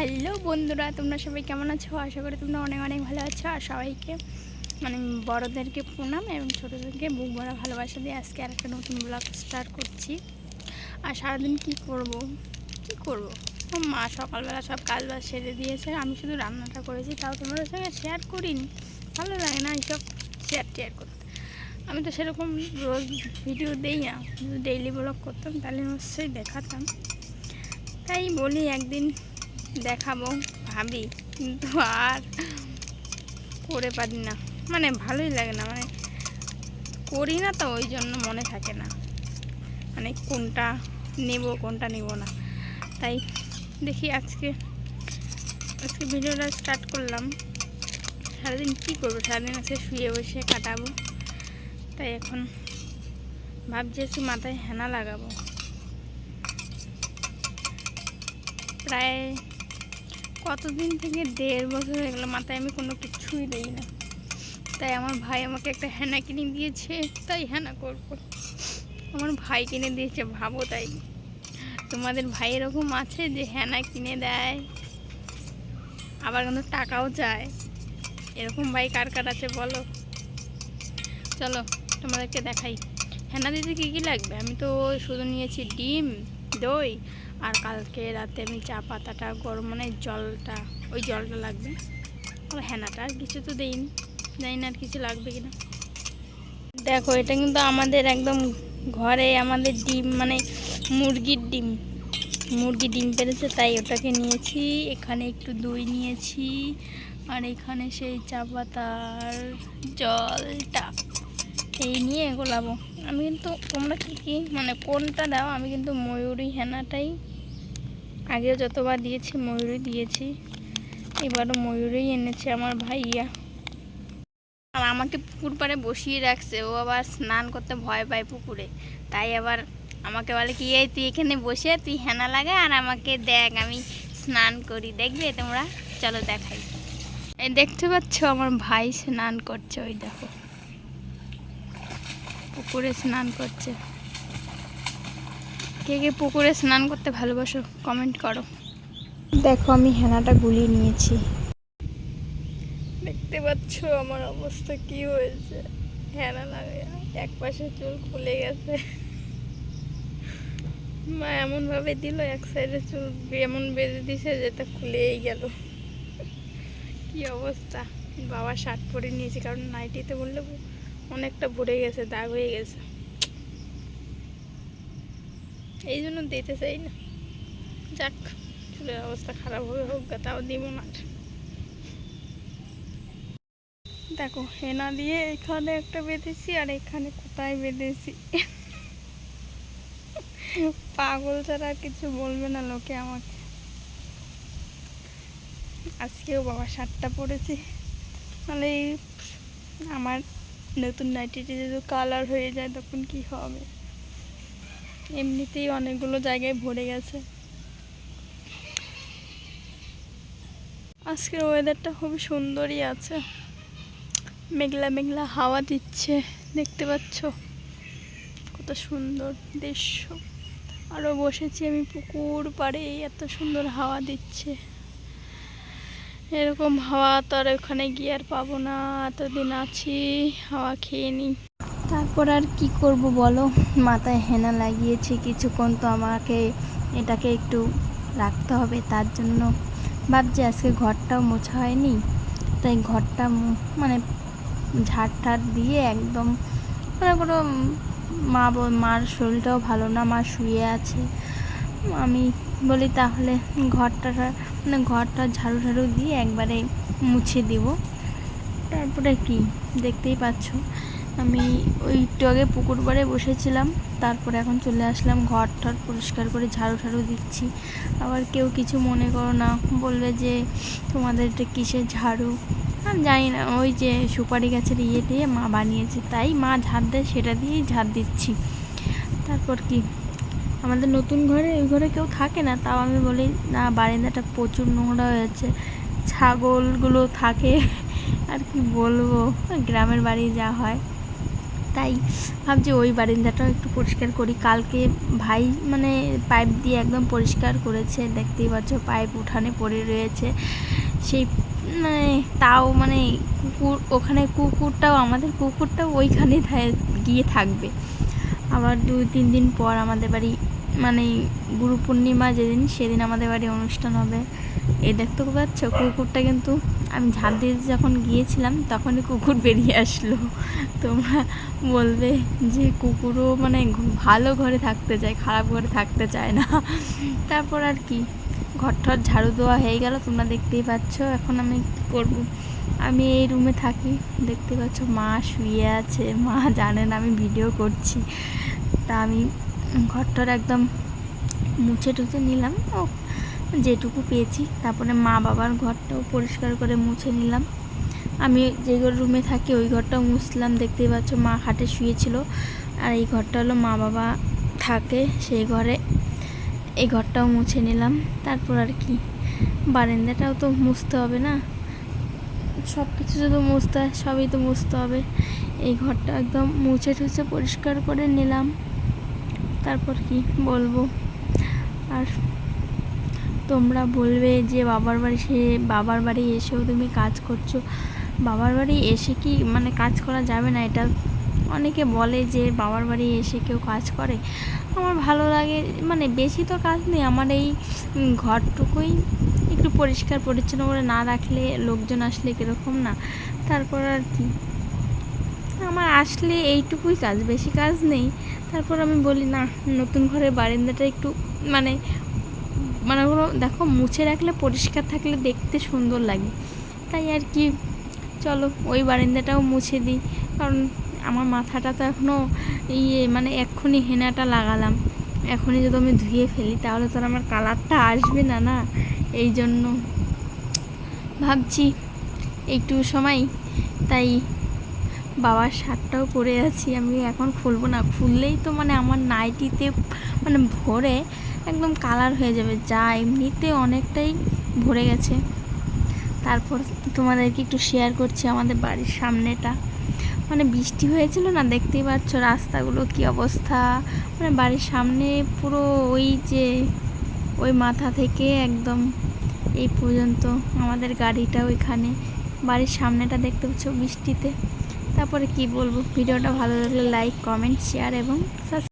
Hello বন্ধুরা, তোমরা সবাই কেমন আছো? আশা করি তোমরা অনেক অনেক ভালো আছো। আর সবাইকে মানে বড়োদেরকে প্রণাম এবং ছোটোদেরকে বুক ভরা ভালোবাসা দিয়ে আজকে আর একটা নতুন ব্লগ স্টার্ট করছি। আর সারাদিন কি করব? কি করব? মা সকালবেলা সব কাজ বাজ সেরে দিয়েছে। আমি শুধু রান্নাটা করেছি, তাও তোমাদের সঙ্গে শেয়ার করিনি। ভালো লাগে না এইসব শেয়ার টেয়ার করতে। আমি তো সেরকম রোজ ভিডিও দেই না ডেইলি ব্লগ করতাম তাহলে নিশ্চয়ই দেখাতাম। তাই বলি একদিন দেখাবো, ভাবি। কিন্তু আর করে পারি না। মানে ভালোই লাগে না মানে করি না তো, ওই জন্য মনে থাকে না। মানে কোনটা নেব কোনটা নেব না। তাই দেখি আজকে আজকে ভিডিওটা স্টার্ট করলাম। সারাদিন কী করব? সারাদিন আজকে শুয়ে বসে কাটাবো। তাই এখন ভাবছি একটু মাথায় হেনা লাগাবো। প্রায় কতদিন থেকে দেড় বছর হয়ে গেলো, মাথায় আমি কোনো কিছুই দিই না। তাই আমার ভাই আমাকে একটা হ্যানা কিনে দিয়েছে, তাই হ্যানা করব। আমার ভাই কিনে দিয়েছে, ভাবো তাই। তোমাদের ভাই এরকম আছে যে হ্যানা কিনে দেয়, আবার কিন্তু টাকাও চায়? এরকম ভাই কার কার আছে বলো? চলো, তোমাদেরকে দেখাই। হ্যানা দিতে কী কী লাগবে? আমি তো শুধু নিয়েছি ডিম, দই আর কালকে রাতে আমি চা পাতাটা গরম মানে জলটা, ওই জলটা লাগবে। আর হেনাটা আর কিছু তো দেইনি। জানি না আর কিছু লাগবে কিনা। দেখো, এটা কিন্তু আমাদের একদম ঘরে আমাদের ডিম মানে মুরগির ডিম। মুরগি ডিম পেরেছে, তাই ওটাকে নিয়েছি। এখানে একটু দই নিয়েছি। আর এখানে সেই চা পাতার জলটা। এই নিয়ে গোলাবো আমি কিন্তু তোমরা কি কি? মানে কোনটা দাও? আমি কিন্তু ময়ূরী হেনাটাই। আগেও যতবার দিয়েছি, ময়ূরী দিয়েছি। এবারও ময়ূরী এনেছে আমার ভাইয়া। আর আমাকে পুকুর পাড়ে বসিয়ে রাখছে। ও আবার স্নান করতে ভয় পায় পুকুরে। তাই আবার আমাকে বলে কি, এই তুই এখানে বসে, তুই হেনা লাগা আর আমাকে দেখ, আমি স্নান করি। দেখবে তোমরা? চলো দেখাই। দেখতে পাচ্ছ, আমার ভাই স্নান করছে, ওই দেখো। পুকুরে স্নান করছে। কে কে পুকুরে স্নান করতে ভালোবাসো কমেন্ট করো। দেখো আমি হেনাটা গুলিয়ে নিয়েছি। দেখতে পাচ্ছ আমার অবস্থা কি হয়েছে। হেনা লাগে এক পাশে চুল খুলে গেছে। মা এমন ভাবে দিল এক সাইডে চুল এমন বেঁধে দিছে যেটা খুলেই গেল। কি অবস্থা? বাবা শার্ট পরে নিয়েছি কারণ নাইটিতে বললে অনেকটা ভরে গেছে, দাগ হয়ে গেছে। এই জন্য দিতে চাই না। যাক, চুলের অবস্থা খারাপ হবে, হোক তাও দিব না। দেখো, হেনা দিয়ে এখানে একটা বেঁধেছি আর এখানে কোথায় বেঁধেছি? পাগল ছাড়া কিছু বলবে না লোকে আমাকে। আজকেও বাবা শার্টটা পরেছি মানে আমার নতুন নাইটিটি যদি কালার হয়ে যায়, তখন কি হবে? এমনিতেই অনেকগুলো জায়গায় ভরে গেছে। আজকের ওয়েদারটা খুবই সুন্দরই আছে। মেঘলা মেঘলা হাওয়া দিচ্ছে, দেখতে পাচ্ছ? কত সুন্দর দৃশ্য। আরও বসেছি আমি পুকুর পাড়ে, এত সুন্দর হাওয়া দিচ্ছে। এরকম হাওয়া তো আর ওখানে গিয়ে আর পাবো না, এতদিন আছি, হাওয়া খেয়ে নিই তারপর আর কি করব বলো? মাথায় হেনা লাগিয়েছি, কিছুক্ষণ তো আমাকে, এটাকে একটু রাখতে হবে তার জন্য। ভাবছি আজকে ঘরটাও মোছা হয়নি, তাই ঘরটা মানে ঝাড় ঠাড় দিয়ে একদম, মনে করো মা মার শরীরটাও ভালো না, মা শুয়ে আছে। আমি বলি তাহলে ঘরটা ঘরটা ঝাড়ু ঝাড়ু দিয়ে একবারে মুছে দিব। তারপরে কি? দেখতেই পাচ্ছ, আমি ওই একটু আগে পুকুর পাড়ে বসেছিলাম, তারপরে এখন চলে আসলাম ঘর টর পরিষ্কার করে ঝাড়ু ঝাড়ু দিচ্ছি। আবার কেউ কিছু মনে করো না, বলবে যে তোমাদের এটা কিসের ঝাড়ু? আমি জানি না, ওই যে সুপারি গাছের ইয়ে দিয়ে মা বানিয়েছে, তাই মা ঝাড় দেয়, সেটা দিয়েই ঝাড় দিচ্ছি। তারপর কি? আমাদের নতুন ঘরে ওই ঘরে কেউ থাকে না। তাও আমি বলি, না, বারান্দাটা প্রচুর নোংরা হয়েছে। ছাগলগুলো থাকে, আর কি বলব? গ্রামের বাড়ি যা হয়। তাই ভাবছি ওই বারিন্দাটাও একটু পরিষ্কার করি। কালকে ভাই মানে পাইপ দিয়ে একদম পরিষ্কার করেছে। দেখতেই পাচ্ছ, পাইপ উঠানে পড়ে রয়েছে। সেই মানে তাও মানে কুকুর, ওখানে কুকুরটাও, আমাদের কুকুরটাও ওইখানে গিয়ে থাকবে। আবার দুই, তিন দিন পর আমাদের বাড়ি মানে গুরু পূর্ণিমা যেদিন, সেদিন আমাদের বাড়ি অনুষ্ঠান হবে। এ দেখতে পাচ্ছ, কুকুরটা কিন্তু, আমি ঝাঁপ দিয়ে যখন গিয়েছিলাম, তখনই কুকুর বেরিয়ে আসলো। তোমরা বলবে যে কুকুরও মানে ভালো ঘরে থাকতে চায়, খারাপ ঘরে থাকতে চায় না। তারপর আর কি। ঘর টর ঝাড়ু দেওয়া হয়ে গেল, তোমরা দেখতেই পাচ্ছ, এখন আমি করব আমি এই রুমে থাকি, দেখতে পাচ্ছ মা শুয়ে আছে, মা জানে না আমি ভিডিও করছি। তা আমি ঘরটার একদম মুছে টুছে নিলাম, ও, যেটুকু পেয়েছি। তারপরে মা বাবার ঘরটাও পরিষ্কার করে মুছে নিলাম। আমি যে রুমে থাকি, ওই ঘরটাও মুছলাম, দেখতেই পাচ্ছ মা খাটে শুয়েছিল। আর এই ঘরটা হলো মা বাবা থাকে সেই ঘরে। এই ঘরটাও মুছে নিলাম, তারপর আর কি? বারান্দাটাও তো মুছতে হবে না? সব কিছু যদি মুছতে হয়, সবই তো মুছতে হবে। এই ঘরটা একদম মুছে ঠুছে পরিষ্কার করে নিলাম। তারপর কি বলব? আর তোমরা বলবে যে বাবার বাড়ি, সে বাবার বাড়ি এসেও তুমি কাজ করছ। বাবার বাড়ি এসে কি মানে কাজ করা যাবে না? এটা অনেকে বলে যে বাবার বাড়ি এসে কেউ কাজ করে। আমার ভালো লাগে। মানে বেশি তো কাজ নেই, আমার এই ঘরটুকুই একটু পরিষ্কার, পরিচ্ছন্ন করে না রাখলে লোকজন আসলে কীরকম না। তারপর আর কি। আমার আসলে এইটুকুই কাজ, বেশি কাজ নেই। তারপর আমি বলি, না, নতুন ঘরের বারান্দাটা একটু মানে মানে ওগুলো দেখো, মুছে রাখলে, পরিষ্কার থাকলে দেখতে সুন্দর লাগে। তাই আর কি, চলো, ওই বারান্দাটাও মুছে দিই। কারণ আমার মাথাটা তো এখনও ইয়ে মানে এক্ষুনি হেনাটা লাগালাম। এখনই যদি আমি ধুয়ে ফেলি, তাহলে তো আমার কালারটা আসবে না না? এই জন্য ভাবছি একটু সময়, তাই বাবার শার্টটাও পরে আছি। আমি এখন খুলবো না, খুললেই তো মানে আমার নাইটিতে মানে ভরে একদম কালার হয়ে যাবে। যা এমনিতে অনেকটাই ভরে গেছে। তারপর তোমাদেরকে একটু শেয়ার করছি আমাদের বাড়ির সামনেটা। মানে বৃষ্টি হয়েছিল না? দেখতেই পাচ্ছ রাস্তাগুলো কি অবস্থা। মানে বাড়ির সামনে পুরো ওই যে, ওই মাথা থেকে একদম এই পর্যন্ত আমাদের গাড়িটা ওইখানে। বাড়ির সামনেটা দেখতে পাচ্ছ বৃষ্টিতে। তারপরে কি বলব? ভিডিওটা ভালো লাগলে লাইক কমেন্ট শেয়ার এবং সাবস্ক্রাইব